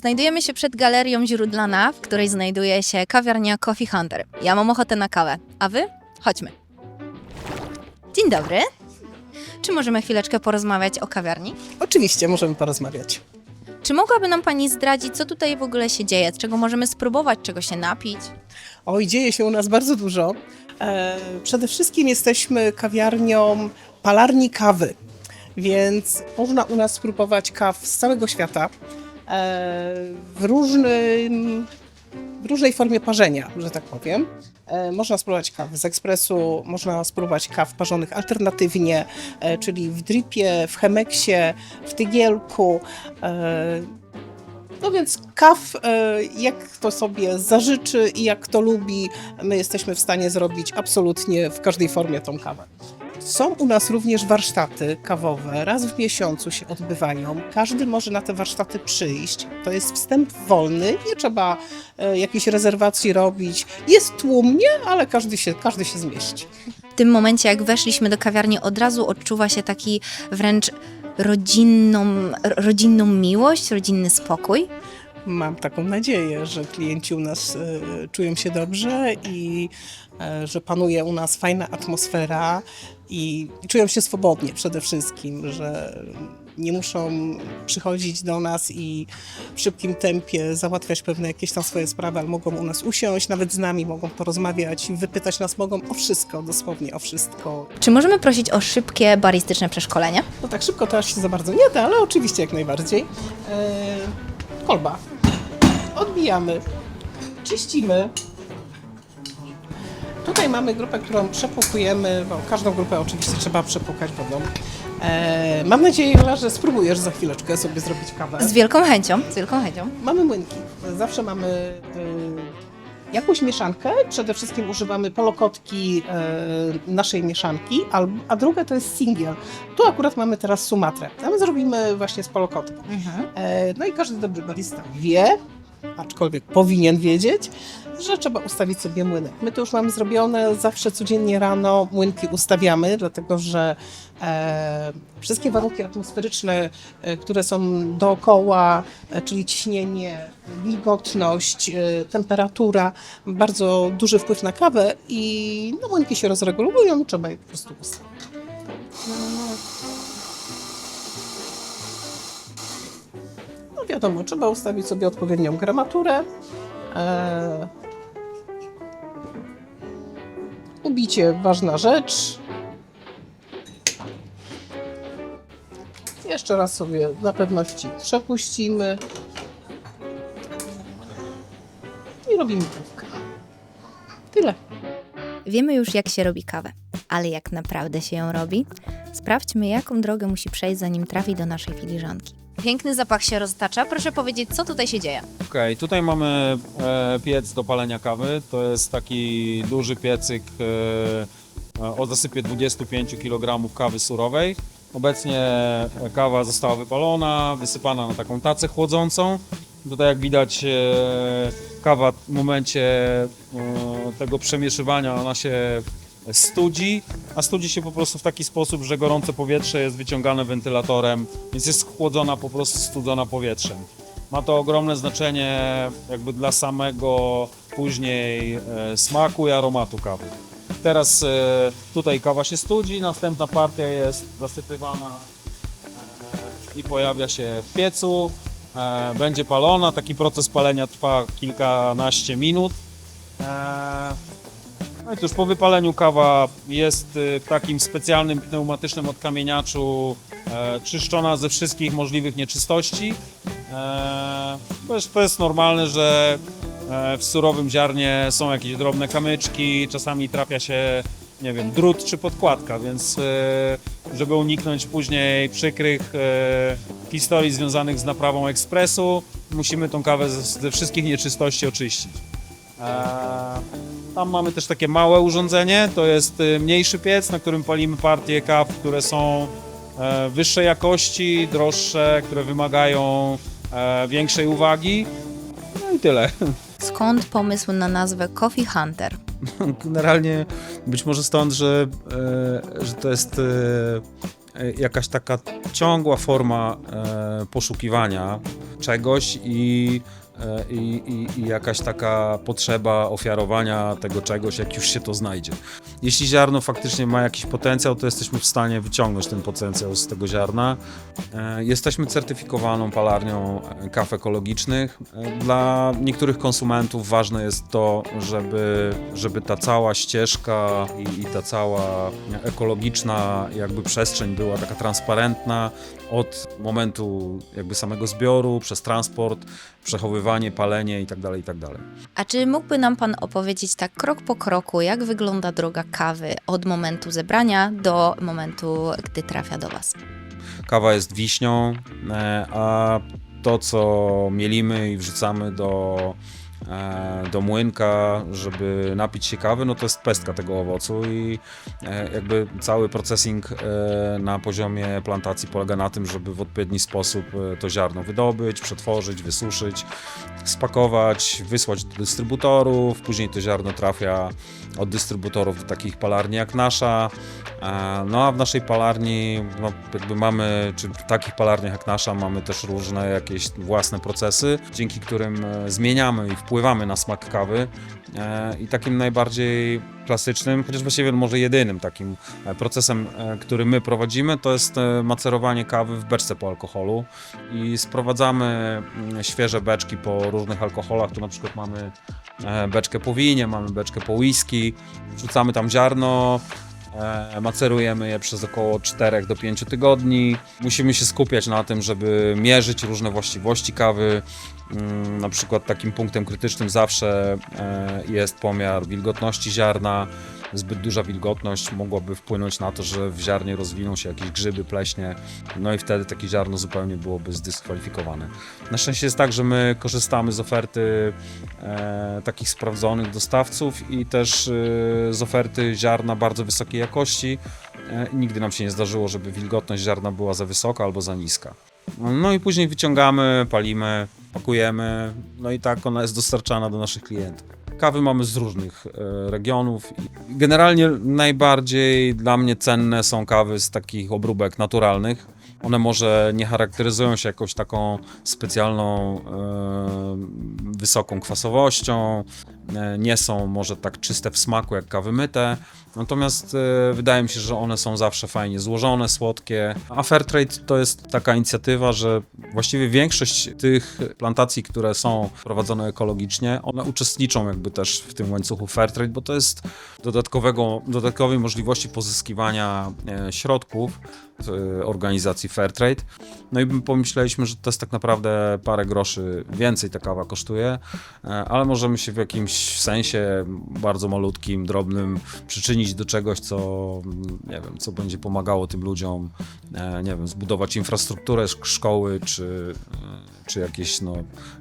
Znajdujemy się przed galerią Źródlana, w której znajduje się kawiarnia Coffee Hunter. Ja mam ochotę na kawę, a wy? Chodźmy. Dzień dobry. Czy możemy chwileczkę porozmawiać o kawiarni? Oczywiście możemy porozmawiać. Czy mogłaby nam Pani zdradzić, co tutaj w ogóle się dzieje? Czego możemy spróbować, czego się napić? Oj, dzieje się u nas bardzo dużo. E, przede wszystkim jesteśmy kawiarnią palarni kawy, więc można u nas spróbować kaw z całego świata w, różnym, w różnej formie parzenia, że tak powiem. E, można spróbować kaw z ekspresu, można spróbować kaw parzonych alternatywnie, e, czyli w dripie, w chemeksie, w tygielku. E, No więc kaw, e, jak kto sobie zażyczy i jak kto lubi, my jesteśmy w stanie zrobić absolutnie w każdej formie tą kawę. Są u nas również warsztaty kawowe, raz w miesiącu się odbywają. Każdy może na te warsztaty przyjść. To jest wstęp wolny, nie trzeba e, jakiejś rezerwacji robić. Jest tłumnie, ale każdy się, każdy się zmieści. W tym momencie, jak weszliśmy do kawiarni, od razu odczuwa się taki wręcz rodzinną, rodzinną miłość, rodzinny spokój. Mam taką nadzieję, że klienci u nas e, czują się dobrze i e, że panuje u nas fajna atmosfera i, i czują się swobodnie przede wszystkim, że nie muszą przychodzić do nas i w szybkim tempie załatwiać pewne jakieś tam swoje sprawy, ale mogą u nas usiąść, nawet z nami mogą porozmawiać, wypytać nas mogą o wszystko, dosłownie o wszystko. Czy możemy prosić o szybkie baristyczne przeszkolenie? No tak szybko to aż się za bardzo nie da, ale oczywiście jak najbardziej. E, kolba. Odbijamy. Czyścimy. Tutaj mamy grupę, którą przepłukujemy, bo każdą grupę oczywiście trzeba przepłukać wodą. E, mam nadzieję, Jola, że spróbujesz za chwileczkę sobie zrobić kawę. Z wielką chęcią, z wielką chęcią. Mamy młynki. Zawsze mamy y, jakąś mieszankę. Przede wszystkim używamy polokotki y, naszej mieszanki, al, a druga to jest singiel. Tu akurat mamy teraz Sumatrę. A my zrobimy właśnie z polokotki. E, no i każdy dobry barista wie, aczkolwiek powinien wiedzieć, że trzeba ustawić sobie młynek. My to już mamy zrobione, zawsze codziennie rano młynki ustawiamy, dlatego że e, wszystkie warunki atmosferyczne, e, które są dookoła, e, czyli ciśnienie, wilgotność, e, temperatura, bardzo duży wpływ na kawę i no, młynki się rozregulują, trzeba je po prostu ustawić. No wiadomo, trzeba ustawić sobie odpowiednią gramaturę. E, ubicie, ważna rzecz. Jeszcze raz sobie dla pewności przepuścimy. I robimy kawkę. Tyle. Wiemy już, jak się robi kawę, ale jak naprawdę się ją robi? Sprawdźmy, jaką drogę musi przejść, zanim trafi do naszej filiżanki. Piękny zapach się roztacza. Proszę powiedzieć, co tutaj się dzieje? Okej, tutaj mamy e, piec do palenia kawy. To jest taki duży piecyk e, o zasypie 25 kg kawy surowej. Obecnie kawa została wypalona, wysypana na taką tacę chłodzącą. Tutaj jak widać e, kawa w momencie e, tego przemieszywania ona się studzi, a studzi się po prostu w taki sposób, że gorące powietrze jest wyciągane wentylatorem, więc jest chłodzona po prostu studzona powietrzem. Ma to ogromne znaczenie jakby dla samego później e, smaku i aromatu kawy. Teraz e, tutaj kawa się studzi, następna partia jest zasypywana e, i pojawia się w piecu. Będzie palona, taki proces palenia trwa kilkanaście minut. No i cóż, po wypaleniu kawa jest y, w takim specjalnym pneumatycznym odkamieniaczu e, czyszczona ze wszystkich możliwych nieczystości. E, to, jest, normalne, że e, w surowym ziarnie są jakieś drobne kamyczki, czasami trafia się, nie wiem, drut czy podkładka, więc e, żeby uniknąć później przykrych e, historii związanych z naprawą ekspresu, musimy tą kawę ze wszystkich nieczystości oczyścić. Tam mamy też takie małe urządzenie, to jest y, mniejszy piec, na którym palimy partie kaw, które są e, wyższej jakości, droższe, które wymagają e, większej uwagi. No i tyle. Skąd pomysł na nazwę Coffee Hunter? Generalnie być może stąd, że, e, że to jest jakaś taka ciągła forma poszukiwania czegoś i, i, i, i jakaś taka potrzeba ofiarowania tego czegoś, jak już się to znajdzie. Jeśli ziarno faktycznie ma jakiś potencjał, to jesteśmy w stanie wyciągnąć ten potencjał z tego ziarna. E, Jesteśmy certyfikowaną palarnią e, kaw ekologicznych. E, Dla niektórych konsumentów ważne jest to, żeby, żeby ta cała ścieżka i, i ta cała ekologiczna jakby przestrzeń była taka transparentna od momentu jakby samego zbioru, przez transport, przechowywanie, palenie itd. itd. A czy mógłby nam Pan opowiedzieć tak krok po kroku, jak wygląda droga kawy od momentu zebrania do momentu, gdy trafia do Was? Kawa jest wiśnią, e, a to, co mielimy i wrzucamy do, do młynka, żeby napić się kawy, no to jest pestka tego owocu i e, jakby cały processing e, na poziomie plantacji polega na tym, żeby w odpowiedni sposób e, to ziarno wydobyć, przetworzyć, wysuszyć, spakować, wysłać do dystrybutorów, później to ziarno trafia od dystrybutorów do takich palarni jak nasza, E, No a w naszej palarni, no jakby mamy, czy w takich palarniach jak nasza, mamy też różne jakieś własne procesy, dzięki którym e, zmieniamy i wpływamy na smak kawy. E, I takim najbardziej klasycznym, chociaż właściwie może jedynym takim e, procesem, e, który my prowadzimy, to jest macerowanie kawy w beczce po alkoholu i sprowadzamy mm, świeże beczki po różnych alkoholach. Tu na przykład mamy beczkę po winie, mamy beczkę po whisky, wrzucamy tam ziarno, Macerujemy je przez około 4 do 5 tygodni. Musimy się skupiać na tym, żeby mierzyć różne właściwości kawy. Mm, Na przykład takim punktem krytycznym zawsze e, jest pomiar wilgotności ziarna. Zbyt duża wilgotność mogłaby wpłynąć na to, że w ziarnie rozwiną się jakieś grzyby, pleśnie, no i wtedy takie ziarno zupełnie byłoby zdyskwalifikowane. Na szczęście jest tak, że my korzystamy z oferty e, takich sprawdzonych dostawców i też e, z oferty ziarna bardzo wysokiej jakości. Nigdy nam się nie zdarzyło, żeby wilgotność ziarna była za wysoka albo za niska. No i później wyciągamy, palimy, pakujemy, no i tak ona jest dostarczana do naszych klientów. Kawy mamy z różnych e, regionów. Generalnie najbardziej dla mnie cenne są kawy z takich obróbek naturalnych. One może nie charakteryzują się jakąś taką specjalną, e, wysoką kwasowością, e, nie są może tak czyste w smaku jak kawy myte, natomiast e, wydaje mi się, że one są zawsze fajnie złożone, słodkie. A Fairtrade to jest taka inicjatywa, że właściwie większość tych plantacji, które są prowadzone ekologicznie, one uczestniczą jakby też w tym łańcuchu Fairtrade, bo to jest dodatkowego, dodatkowej możliwości pozyskiwania e, środków e, organizacji Fairtrade. No i my pomyśleliśmy, że to jest tak naprawdę parę groszy więcej ta kawa kosztuje, e, ale możemy się w jakimś sensie bardzo malutkim, drobnym przyczynić do czegoś, co nie wiem, co będzie pomagało tym ludziom, e, nie wiem, zbudować infrastrukturę szk- szkoły, czy, e, czy jakieś, no,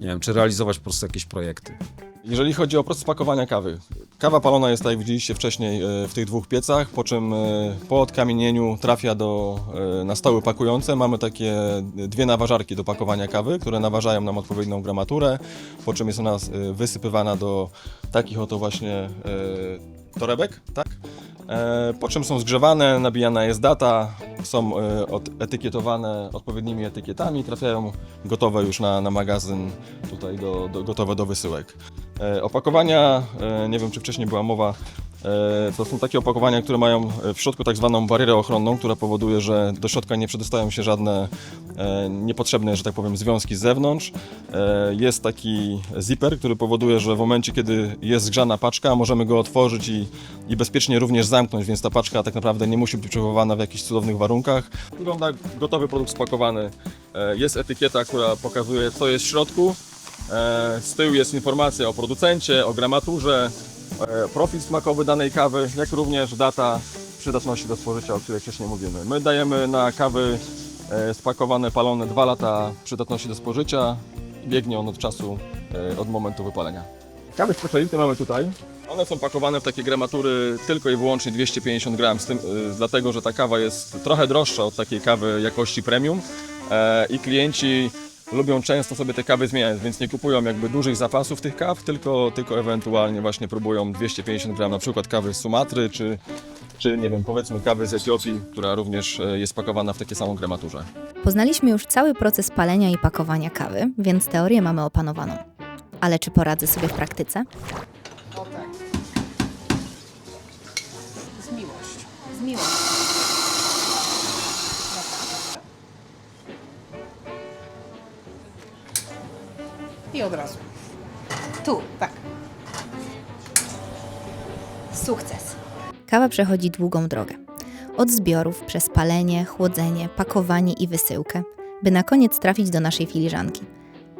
nie wiem, czy realizować po prostu jakieś projekty. Jeżeli chodzi o proces pakowania kawy, kawa palona jest, tak jak widzieliście wcześniej, e, w tych dwóch piecach, po czym po odkamienieniu trafia do, na stoły pakujące. Mamy takie dwie naważarki do pakowania kawy, które naważają nam odpowiednią gramaturę, po czym jest ona wysypywana do takich oto właśnie torebek, tak? E, Po czym są zgrzewane, nabijana jest data, są e, etykietowane odpowiednimi etykietami, trafiają gotowe już na, na magazyn, tutaj do, do, gotowe do wysyłek. E, Opakowania, nie wiem czy wcześniej była mowa, to są takie opakowania, które mają w środku tak zwaną barierę ochronną, która powoduje, że do środka nie przedostają się żadne e, niepotrzebne, że tak powiem, związki z zewnątrz. E, Jest taki zipper, który powoduje, że w momencie, kiedy jest zgrzana paczka, możemy go otworzyć i, i bezpiecznie również zamknąć, więc ta paczka tak naprawdę nie musi być przechowywana w jakichś cudownych warunkach. Wygląda gotowy produkt spakowany. E, Jest etykieta, która pokazuje, co jest w środku. E, Z tyłu jest informacja o producencie, o gramaturze, e, profil smakowy danej kawy, jak również data przydatności do spożycia, o której wcześniej mówimy. My dajemy na kawy e, spakowane, palone 2 lata przydatności do spożycia. Biegnie on od czasu, e, od momentu wypalenia. Kawy specjaliste mamy tutaj. One są pakowane w takie gramatury tylko i wyłącznie 250 gram, z tym, dlatego że ta kawa jest trochę droższa od takiej kawy jakości premium e, i klienci lubią często sobie te kawy zmieniać, więc nie kupują jakby dużych zapasów tych kaw, tylko, tylko ewentualnie właśnie próbują 250 gram na przykład kawy z Sumatry czy, czy nie wiem, powiedzmy kawy z Etiopii, która również e, jest pakowana w takie samą grematurze. Poznaliśmy już cały proces palenia i pakowania kawy, więc teorię mamy opanowaną. Ale czy poradzę sobie w praktyce? I od razu. Tu. Tak. Sukces. Kawa przechodzi długą drogę. Od zbiorów przez palenie, chłodzenie, pakowanie i wysyłkę, by na koniec trafić do naszej filiżanki.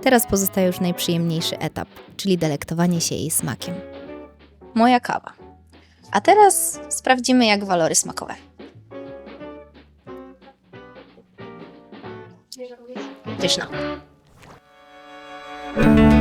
Teraz pozostaje już najprzyjemniejszy etap, czyli delektowanie się jej smakiem. Moja kawa. A teraz sprawdzimy, jak walory smakowe. Pyszna. thank you